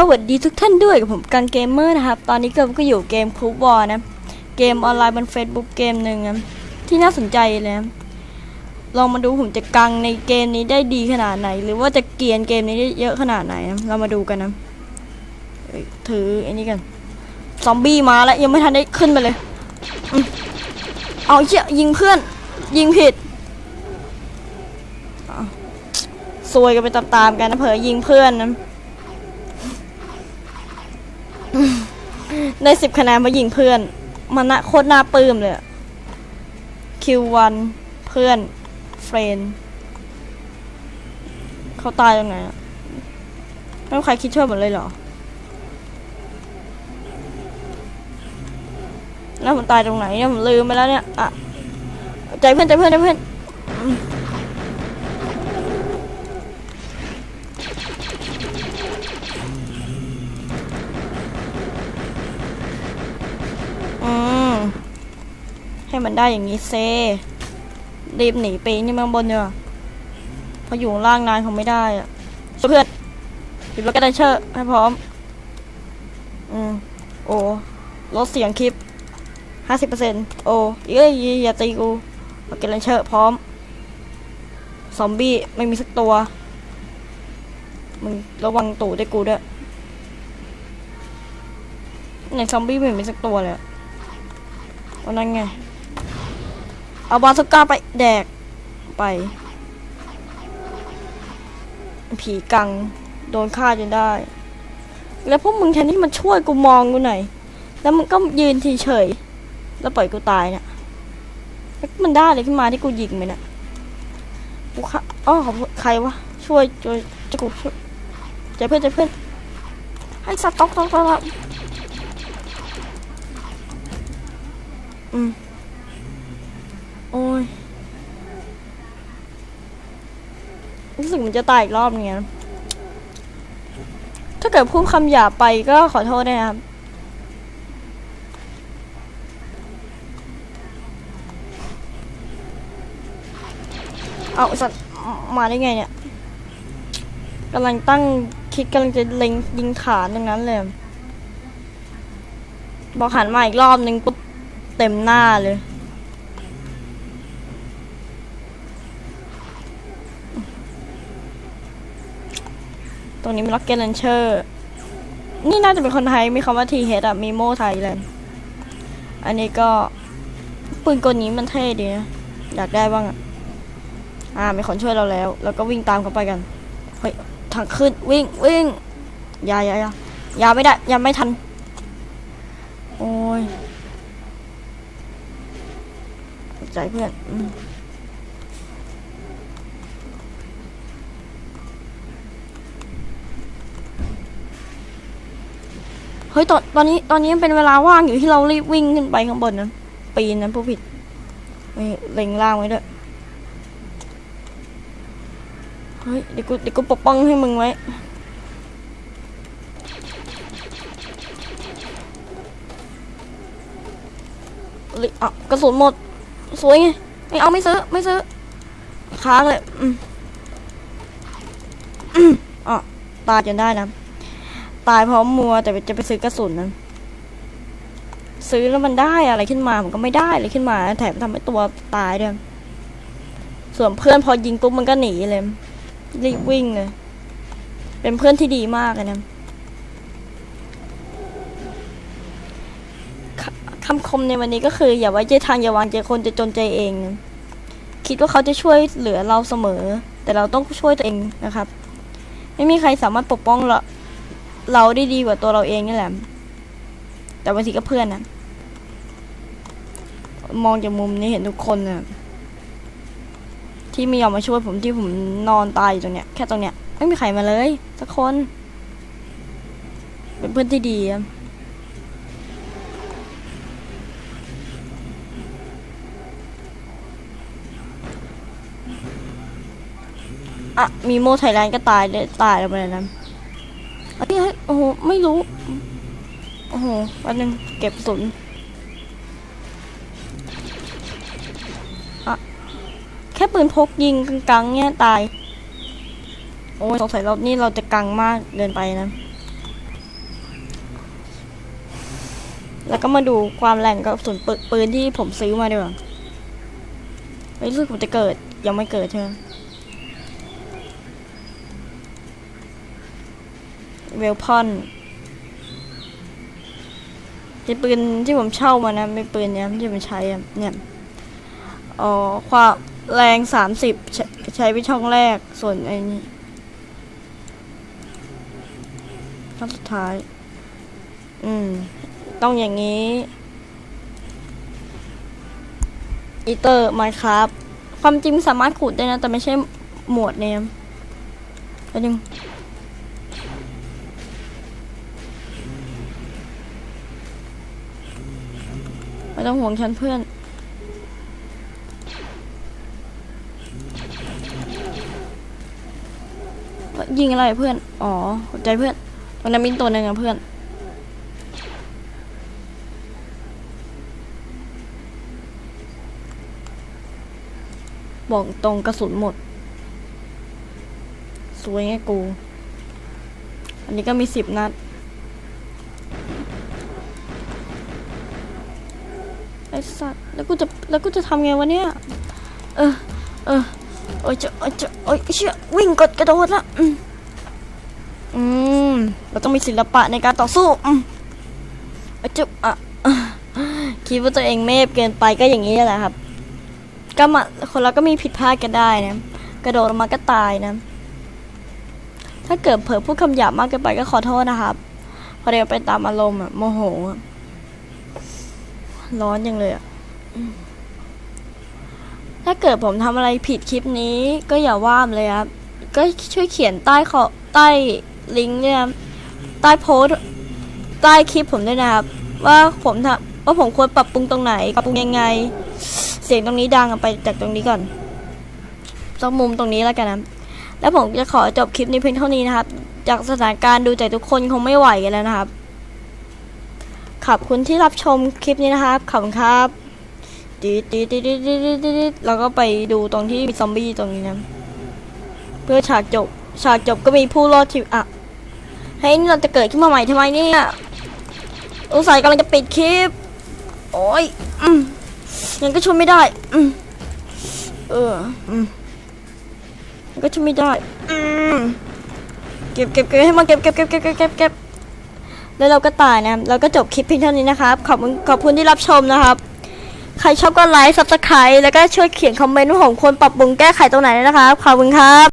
สวัสดีทุกท่านด้วยกับผมกันเกมเมอร์นะครับ ตอนนี้ก็ก็อยู่เกมคูบอลนะ เกมออนไลน์บน Facebook เกมหนึ่งนะที่น่าสนใจเลยนะลองมาดูผมจะกังในเกมนี้ได้ดีขนาดไหน หรือว่าจะเกียนเกมนี้ได้เยอะขนาดไหนนะเรามาดูกันนะถืออ้นี่กันซอมบี้มาแล้วยังไม่ทันได้ขึ้นไปเลยอเอาเชี่ยยิงเพื่อน ยิงผิดซวยกันไปตามๆกันนะเผลอยิงเพื่อนนะ ได้สิบคะแนนมายิงเพื่อน มันนะโคตรน่าปลื้มเลยคิววันเพื่อนเฟรนเขาตายตรงไหนไม่มีใครคิดช่วยหมดเลยเหรอ แล้วผมตายตรงไหนเนี่ยผมลืมไปแล้วเนี่ยอะใจเพื่อนใจเพื่อนใจเพื่อน ให้มันได้อย่างนี้เซรีบหนีปีนี่มาบนเนี่ยเพราะอยู่ล่างนานคงไม่ได้อะเพื่อนหยิบรถกระไดเชอร์ให้พร้อม อืมโอ้ลดเสียงคลิปห้าสิบเปอร์เซ็นต์โอ้ยเอ้ยอย่าตีกูโอเคเลนเชอร์พร้อม ซอมบี้ไม่มีสักตัว มึงระวังตูดได้กูด้วยในซอมบี้ไม่มีสักตัวเลยอะเอานั่นไง เอาบาสก้าไปแดกไป ผีกัง โดนฆ่าจนได้ แล้วพวกมึงแทนที่มันช่วยกูมองกูหน่อย แล้วมันก็ยืนทีเฉย แล้วปล่อยกูตายเนี่ยมันได้เลยขึ้นมาที่กูยิงไปนี่ยกูฆ่าอ๋อใครวะ ช่วยช่วยจะกูช่วยใจเพื่อนใจเพื่อนให้สต็อกสต็อกสต็อกอืม โอ้ย รู้สึกมันจะตายอีกรอบนึงอะถ้าเกิดพูดคำหยาบไปก็ขอโทษด้วยนะครับเอาสัตว์มาได้ไงเนี่ยกำลังตั้งคิดกำลังจะเล็งยิงขาตรงนั้นเลย บอกหันมาอีกรอบนึงปุ๊บเต็มหน้าเลย ตรงนี้มีล็อกเก็ตเลนเชอร์นี่น่าจะเป็นคนไทยมีคำว่าทีเฮดอะมีโมไทยแลนด์อันนี้ก็ปืนกลนี้มันเท่ดีนะอยากได้บ้างอะอ่ามีคนช่วยเราแล้ว แล้วก็วิ่งตามเขาไปกันเฮ้ยทางขึ้นวิ่งวิ่งยายายายาไม่ได้ยาไม่ทัน โอ้ยใจเพื่อน ฮ้ยตอนตอนนี้ตอนนี้ยังเป็นเวลาว่างอยู่ที่เรารีบวิ่งขึ้นไปข้างบนนั้นปีนนั้นผู้ผิดเล็งล่างไว้ด้วยเฮ้ยเดี๋ยวกูเดี๋ยวกูปกป้องให้มึงไว้อะกระสุนหมด สวยไงไม่เอาไม่ซื้อไม่ซื้อค้างเลย อืมอืมอะตายจนได้นะ ตายเพราะมัวแต่จะไปซื้อกระสุนนั้น ซื้อแล้วมันได้อะไรขึ้นมามันก็ไม่ได้อะไรขึ้นมา แถมทำให้ตัวตายด้วยส่วนเพื่อนพอยิงปุ๊บมันก็หนีเลยรีบวิ่งเลย เป็นเพื่อนที่ดีมากเลยนะคคำคมในวันนี้ก็คือ อย่าไว้ใจทางอย่าวางใจคนจะจนใจเองนะคิดว่าเขาจะช่วยเหลือเราเสมอ แต่เราต้องช่วยตัวเองนะครับ ไม่มีใครสามารถปกป้องเรา เราได้ดีกว่าตัวเราเองนี่แหละ แต่บางทีก็เพื่อนนะมองจากมุมนี้เห็นทุกคนนะที่ไม่ยอมมาช่วยผมที่ผมนอนตายอยู่ตรงเนี้ย แค่ตรงเนี้ยไม่มีใครมาเลยสักคน เป็นเพื่อนที่ดีอะอะมีโมไทยแลนด์ก็ตายเลยตายแล้วไปเลยนะ เฮ้ยโอ้โห ไม่รู้ โอ้โหวันนึงเก็บสนอะแค่ปืนพกยิงกังๆเนี่ยตาย โอ้ยสงสัยรอบนี้เราจะกังมากเดินไปนะ แล้วก็มาดูความแรงกับสุนปืนที่ผมซื้อมาดีกว่าไม่รู้ผมจะเกิดยังไม่เกิดใช่ไหม เวลพอนที่ปืนที่ผมเช่ามานะไม่ปืนเนี้ยที่ผมใช้เนี่ยอ๋อความแรงสามสิบใช้ไปช่องแรกส่วนไอ้นี่ช่องสุดท้าย อืม ต้องอย่างนี้อีเตอร์ไมครับ ความจริงสามารถขุดได้นะ แต่ไม่ใช่หมวดเนมแล้วนึง ไม่ต้องห่วงฉันเพื่อน ยิงอะไรเพื่อน อ๋อหัวใจเพื่อนตรงนั้นมีตัวหนึ่งอะเพื่อน บอกตรงกระสุนหมด สวยไงกู อันนี้ก็มีสิบนัด ไอ้สัตว์แล้วกูจะแล้วกูจะทำไงวะเนี่ยเออเออโอ้ยจะโอ้ยจะโอ้ยเชี่ยวิ่งกดกระโดดละอืมอืมเราต้องมีศิลปะในการต่อสู้อืมเอ้ยจะอะอะคิดว่าตัวเองเมพเกินไปก็อย่างนี้แหละครับ ก็มาคนเราก็มีผิดพลาดกันได้นะ กระโดดมาก็ตายนะ ถ้าเกิดเผลอพูดคำหยาบมากเกินไปก็ขอโทษนะครับพอเดี๋ยวไปตามอารมณ์อะโมโหอะ ร้อนยังเลยอะถ้าเกิดผมทำอะไรผิดคลิปนี้ก็อย่าว่ามเลยครับ ก็ช่วยเขียนใต้ขอใต้ลิงก์เนี่ยครับใต้โพสต์ใต้คลิปผมด้วยนะครับ ว่าผมทำว่าผมควรปรับปรุงตรงไหนปรับปรุงยังไง เสียงตรงนี้ดังไปจากตรงนี้ก่อนต้องมุมตรงนี้แล้วกันนะแล้วผมจะขอจบคลิปนี้เพียงเท่านี้นะครับ จากสถานการณ์ดูใจทุกคนคงไม่ไหวกันแล้วนะครับ ขอบคุณที่รับชมคลิปนี้นะครับ ขอบคุณครับดีดีดีดีดีดีดีแล้วก็ไปดูตรงที่มีซอมบี้ตรงนี้นะ เพื่อฉากจบ ฉากจบก็มีผู้รอดชีวิตอะเฮ้ยนี่เราจะเกิดขึ้นมาใหม่ทำไมเนี่ยอุตส่าห์กำลังจะปิดคลิป โอ้ยอืมยังก็ช่วยไม่ได้อืมเอออืมก็ช่วยไม่ได้อืมเก็บเก็บเก็บให้มันเก็บเก็บเก็บเก็บเก็บเก็บ แล้วเราก็ตายนะเราก็จบคลิปเพียงเท่านี้นะครับ ขอบคุณขอบคุณที่รับชมนะครับ ใครชอบก็ไลค์ซับสไครต์แล้วก็ช่วยเขียนคอมเมนต์ว่าผมควรปรับปรุงแก้ไขตรงไหนนะครับ ขอบคุณครับ